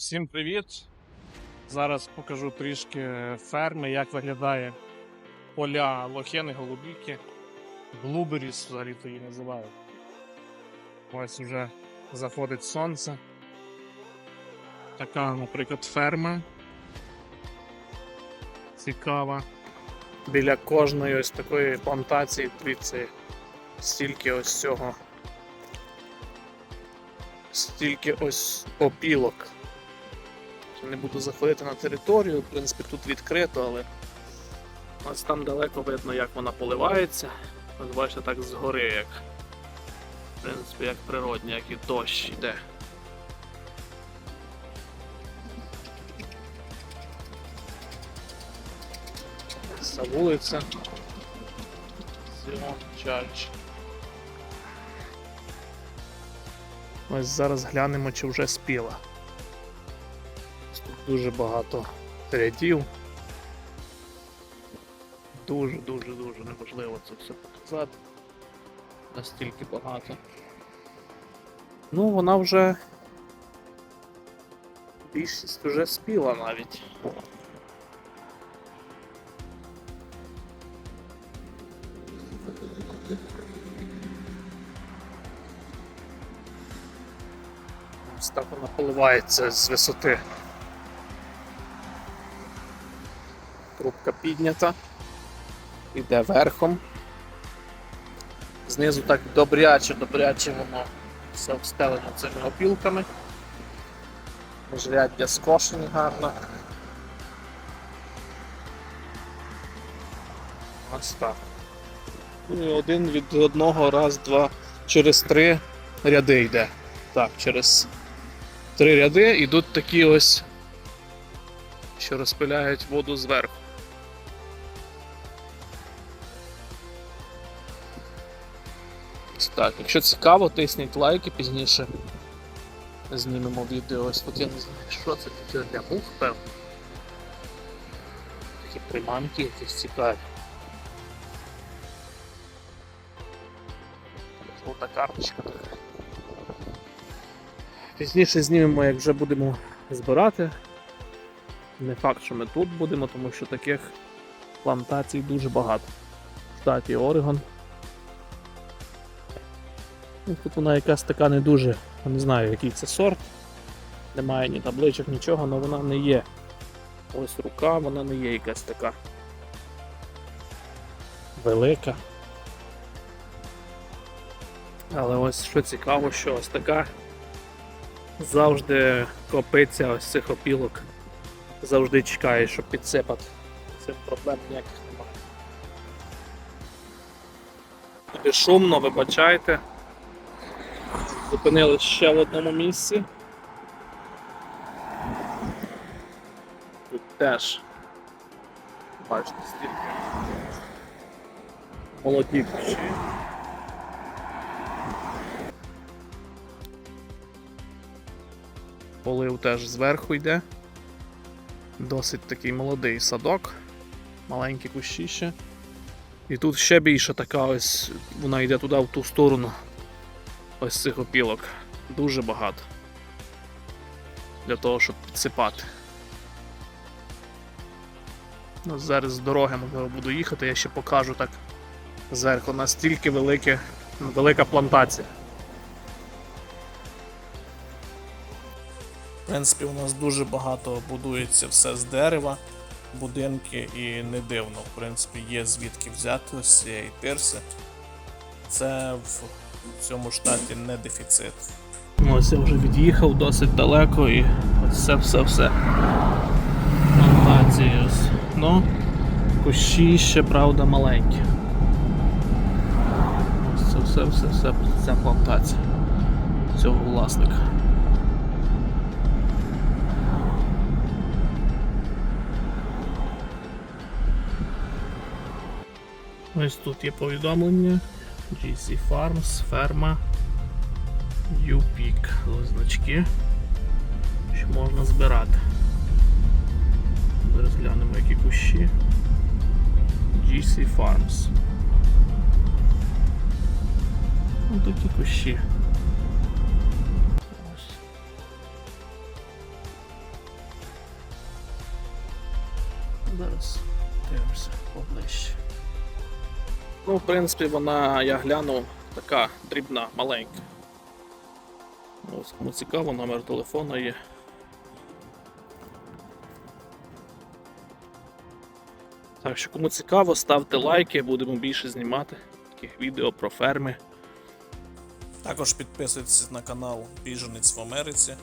Всім привіт! Зараз покажу трішки ферми, як виглядає поля лохини голубіки. Блуберіс взагалі то її називають. Ось вже заходить сонце. Така, наприклад, ферма. Цікава. Біля кожної ось такої плантації дивіться, стільки ось цього. Стільки ось опілок. Не буду заходити на територію, в принципі, тут відкрито, але ось там далеко видно, як вона поливається. Ось бачите, так згори, як в принципі, як природня, як і дощ йде. Ця вулиця. Сіон Чач. Ось зараз глянемо, чи вже спіла. Дуже багато рядів. Дуже, дуже, дуже неможливо це все показати. Настільки багато. Ну, вона вже. Більшість вже спіла навіть. Ось так вона поливається з висоти. Трубка піднята, йде верхом. Знизу так добряче, добряче воно все встелено цими опілками. Міжряддя скошені гарно. Ось так. І один від одного, раз, два, через три ряди йде. Так, через три ряди йдуть такі ось, що розпиляють воду зверху. Так, якщо цікаво, тисніть лайки пізніше. Знімемо відео. Ось тут я не знаю, що це таке для мух, певно. Такі приманки якісь цікаві. Золота карточка. Пізніше знімемо, як вже будемо збирати. Не факт, що ми тут будемо, тому що таких плантацій дуже багато. В штаті Орегон. Ну, Тут вона якась така не дуже, не знаю який це сорт. Немає ні табличок, нічого, але вона не є. Ось рука, вона не є якась така велика. Але ось що цікаво, що ось така завжди копиться ось цих опілок. Завжди чекає, щоб підсипати. Цим проблем ніяких немає. Буде шумно, вибачайте. Зупинились ще в одному місці. Тут теж бачите стільки молоді кущі. Полив теж зверху йде. Досить такий молодий садок, маленькі кущі ще. І тут ще більше така ось, вона йде туди в ту сторону. Ось цих опілок. Дуже багато. Для того, щоб підсипати. Ну, зараз з дороги можливо буду їхати, я ще покажу так зверху настільки велике, велика плантація. В принципі, у нас дуже багато будується все з дерева, будинки, і не дивно. В принципі, є звідки взяти ось цієї тирси. Це в цьому штаті не дефіцит. Ну, ось я вже від'їхав досить далеко і ось це все-все. Плантації ось. Ну, кущі ще, правда, маленькі. Ось це все-все-все ця плантація цього власника. Ось тут є повідомлення. GC Farms, ферма, UPIC, значки, що можна збирати. Розглянемо які кущі. GC Farms. Ось такі кущі. Зараз дивимося поближче. Ну, в принципі, вона, я глянув, така дрібна, маленька. Ось, кому цікаво, номер телефону є. Так що, кому цікаво, ставте лайки, будемо більше знімати таких відео про ферми. Також підписуйтесь на канал Біженець в Америці.